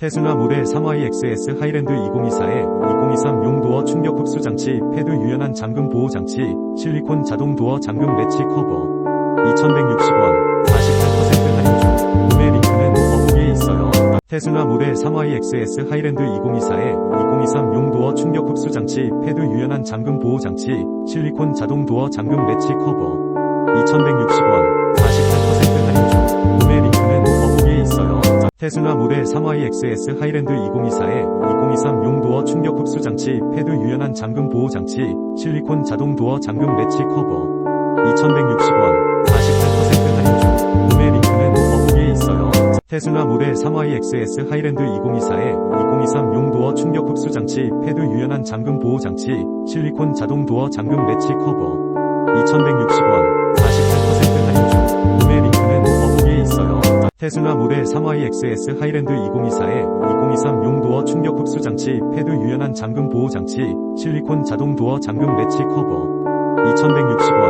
테슬라 모델 3YXS 하이랜드 2024에 2023 용도어 충격 흡수 장치, 패드 유연한 잠금 보호 장치, 실리콘 자동 도어 잠금 매치 커버. 2,160원, 48% 할인 중. 구매 링크는 더보기에 있어요. 테슬라 모델 3YXS 하이랜드 2024에 2023 용도어 충격 흡수 장치, 패드 유연한 잠금 보호 장치, 실리콘 자동 도어 잠금 매치 커버. 2,160원, 테슬라 모델 3YXS 하이랜드 2024에 2023 용도어 충격 흡수 장치, 패드 유연한 잠금 보호 장치, 실리콘 자동 도어 잠금 매치 커버. 2,160원, 48% 할인 중. 구매 링크는 더보기에 있어요. 테슬라 모델 3YXS 하이랜드 2024에 2023 용도어 충격 흡수 장치, 패드 유연한 잠금 보호 장치, 실리콘 자동 도어 잠금 매치 커버. 2,160원, 테슬라 모델 3YXS 하이랜드 2024에 2023 용도어 충격 흡수 장치, 패드 유연한 잠금 보호 장치, 실리콘 자동 도어 잠금 매치 커버. 2,160원,